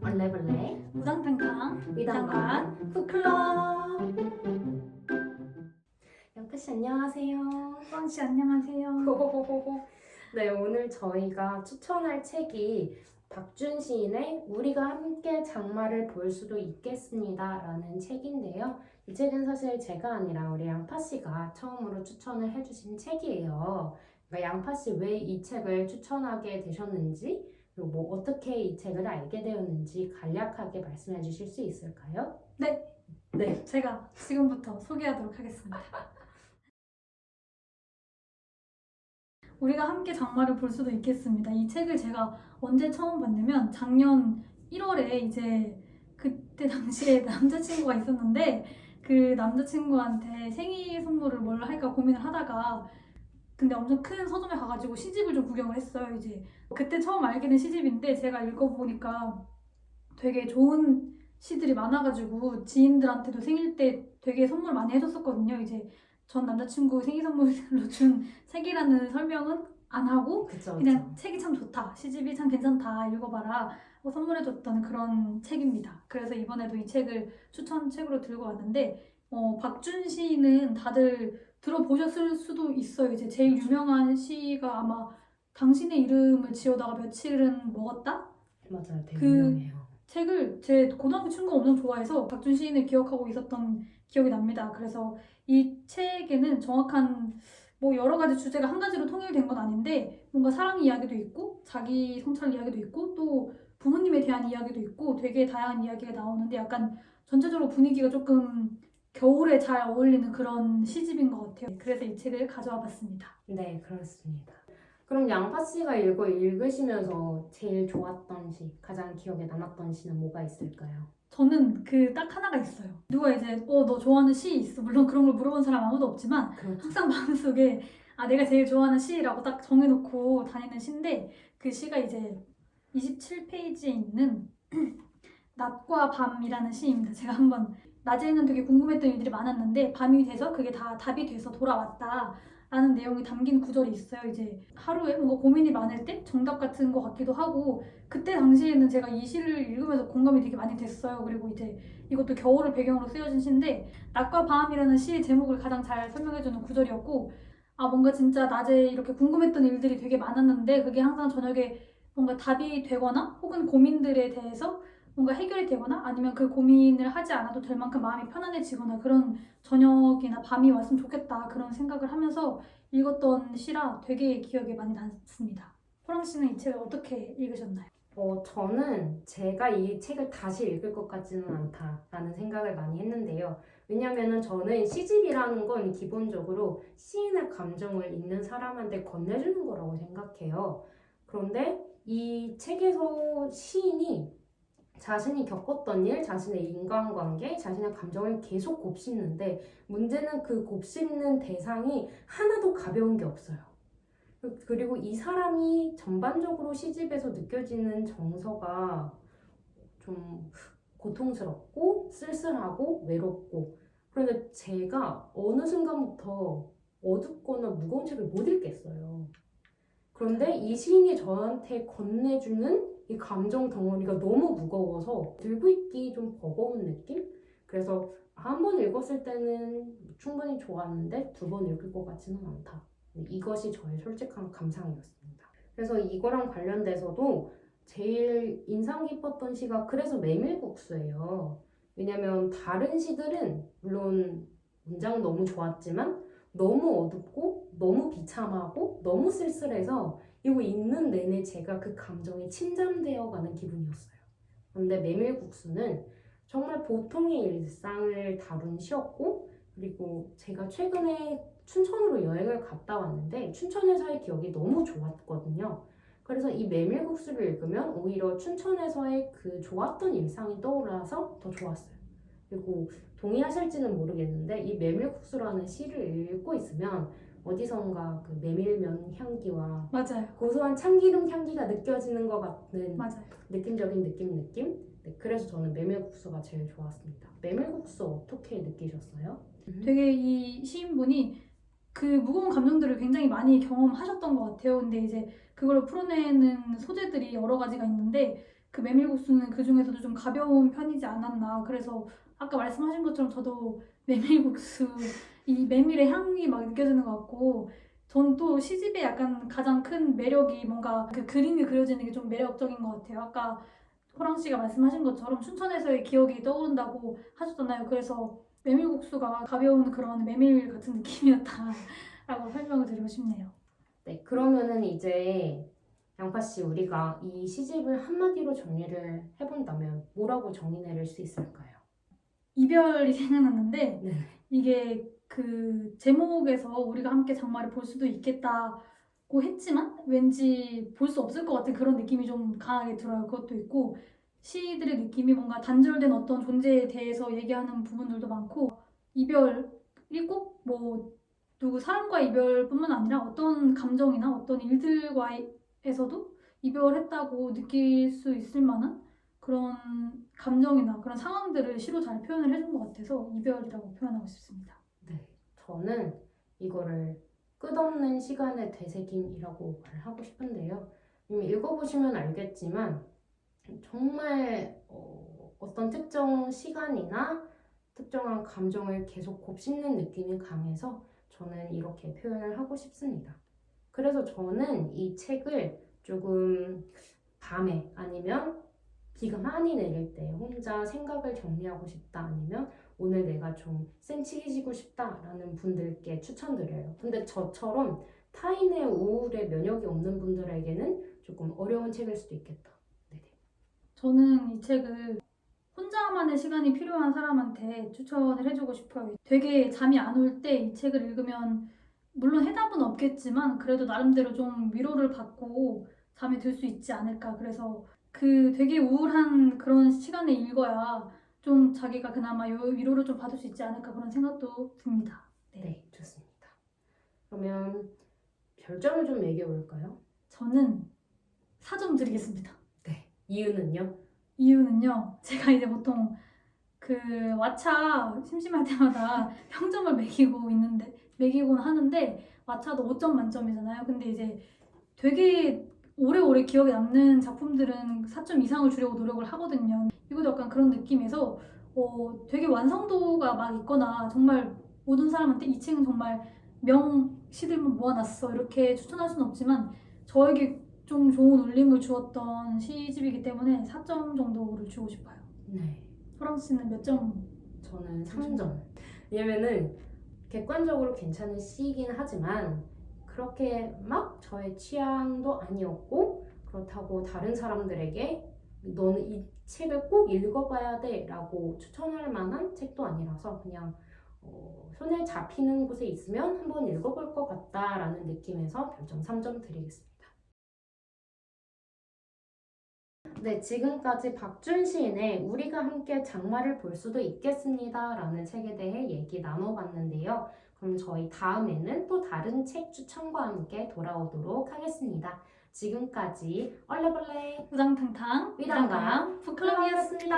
원래벌레 무당탕탕 위단관 푸클럽. 영태씨 안녕하세요. 꽝씨 안녕하세요. 네 오늘 저희가 추천할 책이 박준 시인의 우리가 함께 장마를 볼 수도 있겠습니다 라는 책인데요. 이 책은 사실 제가 아니라 우리 양파씨가 처음으로 추천을 해주신 책이에요. 그러니까 양파씨 왜 이 책을 추천하게 되셨는지 그리고 뭐 어떻게 이 책을 알게 되었는지 간략하게 말씀해 주실 수 있을까요? 네. 네. 제가 지금부터 소개하도록 하겠습니다. 우리가 함께 장마를 볼 수도 있겠습니다. 이 책을 제가 언제 처음 봤냐면 작년 1월에 이제 그때 당시에 남자친구가 있었는데 그 남자친구한테 생일 선물을 뭘 할까 고민을 하다가 근데 엄청 큰 서점에 가가지고 시집을 좀 구경을 했어요. 이제 그때 처음 알게 된 시집인데 제가 읽어보니까 되게 좋은 시들이 많아가지고 지인들한테도 생일 때 되게 선물 많이 해줬었거든요. 이제 전 남자친구 생일 선물로 준 책이라는 설명은 안 하고 그쵸 그냥 그쵸. 책이 참 좋다, 시집이 참 괜찮다, 읽어봐라 하고 선물해줬던 그런 책입니다. 그래서 이번에도 이 책을 추천 책으로 들고 왔는데 어, 박준 시는 다들 들어보셨을 수도 있어요. 이제 제일 유명한 시가 아마 당신의 이름을 지어다가 며칠은 먹었다? 맞아요 되게 그- 유명해요 책을 제 고등학교 친구가 엄청 좋아해서 박준 시인을 기억하고 있었던 기억이 납니다. 그래서 이 책에는 정확한 뭐 여러 가지 주제가 한 가지로 통일된 건 아닌데 뭔가 사랑 이야기도 있고 자기 성찰 이야기도 있고 또 부모님에 대한 이야기도 있고 되게 다양한 이야기가 나오는데 약간 전체적으로 분위기가 조금 겨울에 잘 어울리는 그런 시집인 것 같아요. 그래서 이 책을 가져와 봤습니다. 네 그렇습니다 그럼 양파 씨가 읽어 읽으시면서 제일 좋았던 시 가장 기억에 남았던 시는 뭐가 있을까요? 저는 그 딱 하나가 있어요. 누가 이제 어 너 좋아하는 시 있어? 물론 그런 걸 물어본 사람 아무도 없지만 그렇죠 항상 마음속에 아 내가 제일 좋아하는 시라고 딱 정해놓고 다니는 시인데 그 시가 이제 27페이지에 있는 낮과 밤이라는 시입니다. 제가 한번 낮에는 되게 궁금했던 일들이 많았는데 밤이 돼서 그게 다 답이 돼서 돌아왔다. 라는 내용이 담긴 구절이 있어요. 이제 하루에 뭔가 고민이 많을 때 정답 같은 것 같기도 하고 그때 당시에는 제가 이 시를 읽으면서 공감이 되게 많이 됐어요. 그리고 이제 이것도 겨울을 배경으로 쓰여진 시인데 낮과 밤이라는 시의 제목을 가장 잘 설명해주는 구절이었고 아 뭔가 진짜 낮에 이렇게 궁금했던 일들이 되게 많았는데 그게 항상 저녁에 뭔가 답이 되거나 혹은 고민들에 대해서 뭔가 해결이 되거나 아니면 그 고민을 하지 않아도 될 만큼 마음이 편안해지거나 그런 저녁이나 밤이 왔으면 좋겠다 그런 생각을 하면서 읽었던 시라 되게 기억에 많이 남습니다. 호랑 씨는 이 책을 어떻게 읽으셨나요? 어, 저는 제가 이 책을 다시 읽을 것 같지는 않다라는 생각을 많이 했는데요. 왜냐면은 저는 시집이라는 건 기본적으로 시인의 감정을 읽는 사람한테 건네주는 거라고 생각해요. 그런데 이 책에서 시인이 자신이 겪었던 일, 자신의 인간관계, 자신의 감정을 계속 곱씹는데 문제는 그 곱씹는 대상이 하나도 가벼운 게 없어요. 그리고 이 사람이 전반적으로 시집에서 느껴지는 정서가 좀 고통스럽고 쓸쓸하고 외롭고 그런데 제가 어느 순간부터 어둡거나 무거운 책을 못 읽겠어요. 그런데 이 시인이 저한테 건네주는 이 감정 덩어리가 너무 무거워서 들고 있기 좀 버거운 느낌? 그래서 한 번 읽었을 때는 충분히 좋았는데 두 번 읽을 것 같지는 않다. 이것이 저의 솔직한 감상이었습니다. 그래서 이거랑 관련돼서도 제일 인상 깊었던 시가 그래서 메밀국수예요. 왜냐면 다른 시들은 물론 문장은 너무 좋았지만 너무 어둡고 너무 비참하고 너무 쓸쓸해서 이거 읽는 내내 제가 그 감정에 침잠되어 가는 기분이었어요. 그런데 메밀국수는 정말 보통의 일상을 다룬 시였고 그리고 제가 최근에 춘천으로 여행을 갔다 왔는데 춘천에서의 기억이 너무 좋았거든요. 그래서 이 메밀국수를 읽으면 오히려 춘천에서의 그 좋았던 일상이 떠올라서 더 좋았어요. 그리고 동의하실지는 모르겠는데 이 메밀국수라는 시를 읽고 있으면 어디선가 그 메밀면 향기와 맞아요. 고소한 참기름 향기가 느껴지는 것 같은 맞아요. 느낌적인 느낌 느낌? 네, 그래서 저는 메밀국수가 제일 좋았습니다. 메밀국수 어떻게 느끼셨어요? 되게 이 시인분이 그 무거운 감정들을 굉장히 많이 경험하셨던 것 같아요. 근데 이제 그걸 풀어내는 소재들이 여러 가지가 있는데 그 메밀국수는 그 중에서도 좀 가벼운 편이지 않았나. 그래서 아까 말씀하신 것처럼 저도 메밀국수 이 메밀의 향이 막 느껴지는 것 같고 전 또 시집의 약간 가장 큰 매력이 뭔가 그 그림이 그려지는 게 좀 매력적인 것 같아요. 아까 호랑 씨가 말씀하신 것처럼 춘천에서의 기억이 떠오른다고 하셨잖아요. 그래서 메밀국수가 가벼운 그런 메밀 같은 느낌이었다라고 설명을 드리고 싶네요. 네, 그러면은 이제 양파 씨 우리가 이 시집을 한마디로 정리를 해본다면 뭐라고 정리 내릴 수 있을까요? 이별이 생각났는데 네. 이게 그 제목에서 우리가 함께 장마를 볼 수도 있겠다고 했지만 왠지 볼 수 없을 것 같은 그런 느낌이 좀 강하게 들어요. 그것도 있고 시들의 느낌이 뭔가 단절된 어떤 존재에 대해서 얘기하는 부분들도 많고 이별이 꼭 뭐 누구 사람과 이별뿐만 아니라 어떤 감정이나 어떤 일들과에서도 이별했다고 느낄 수 있을 만한 그런 감정이나 그런 상황들을 시로 잘 표현을 해준 것 같아서 이별이라고 표현하고 싶습니다. 네, 저는 이거를 끝없는 시간의 되새김이라고 말을 하고 싶은데요. 이미 읽어보시면 알겠지만 정말 어, 어떤 특정 시간이나 특정한 감정을 계속 곱씹는 느낌이 강해서 저는 이렇게 표현을 하고 싶습니다. 그래서 저는 이 책을 조금 밤에 아니면 비가 많이 내릴 때 혼자 생각을 정리하고 싶다 아니면 오늘 내가 좀 센치해지고 싶다라는 분들께 추천드려요. 근데 저처럼 타인의 우울에 면역이 없는 분들에게는 조금 어려운 책일 수도 있겠다. 네네. 저는 이 책을 혼자만의 시간이 필요한 사람한테 추천을 해주고 싶어요. 되게 잠이 안 올 때 이 책을 읽으면 물론 해답은 없겠지만 그래도 나름대로 좀 위로를 받고 잠이 들수 있지 않을까. 그래서 그 되게 우울한 그런 시간에 읽어야 좀 자기가 그나마 요- 위로를 좀 받을 수 있지 않을까 그런 생각도 듭니다. 네, 좋습니다. 그러면 별점을 좀 매겨볼까요? 저는 4점 드리겠습니다. 네. 이유는요? 이유는요, 제가 이제 보통 그 왓챠 심심할 때마다 평점을 매기고 있는데, 매기곤 하는데, 왓챠도 5점 만점이잖아요. 근데 이제 되게 오래오래 기억에 남는 작품들은 4점 이상을 주려고 노력을 하거든요. 이것도 약간 그런 느낌에서, 어, 되게 완성도가 막 있거나, 정말 모든 사람한테 이 책은 정말 명시들만 모아놨어. 이렇게 추천할 수는 없지만, 저에게 좀 좋은 울림을 주었던 시집이기 때문에 4점 정도를 주고 싶어요. 네. 호랑 씨는 몇 점? 저는 3점. 왜냐면은 객관적으로 괜찮은 시이긴 하지만 그렇게 막 저의 취향도 아니었고 그렇다고 다른 사람들에게 너는 이 책을 꼭 읽어봐야 돼 라고 추천할 만한 책도 아니라서 그냥 어, 손에 잡히는 곳에 있으면 한번 읽어볼 것 같다라는 느낌에서 별점 3점 드리겠습니다. 네, 지금까지 박준 시인의 우리가 함께 장마를 볼 수도 있겠습니다. 라는 책에 대해 얘기 나눠봤는데요. 그럼 저희 다음에는 또 다른 책 추천과 함께 돌아오도록 하겠습니다. 지금까지 얼레벌레 우당탕탕 북클럽이었습니다. 북클럽이었습니다.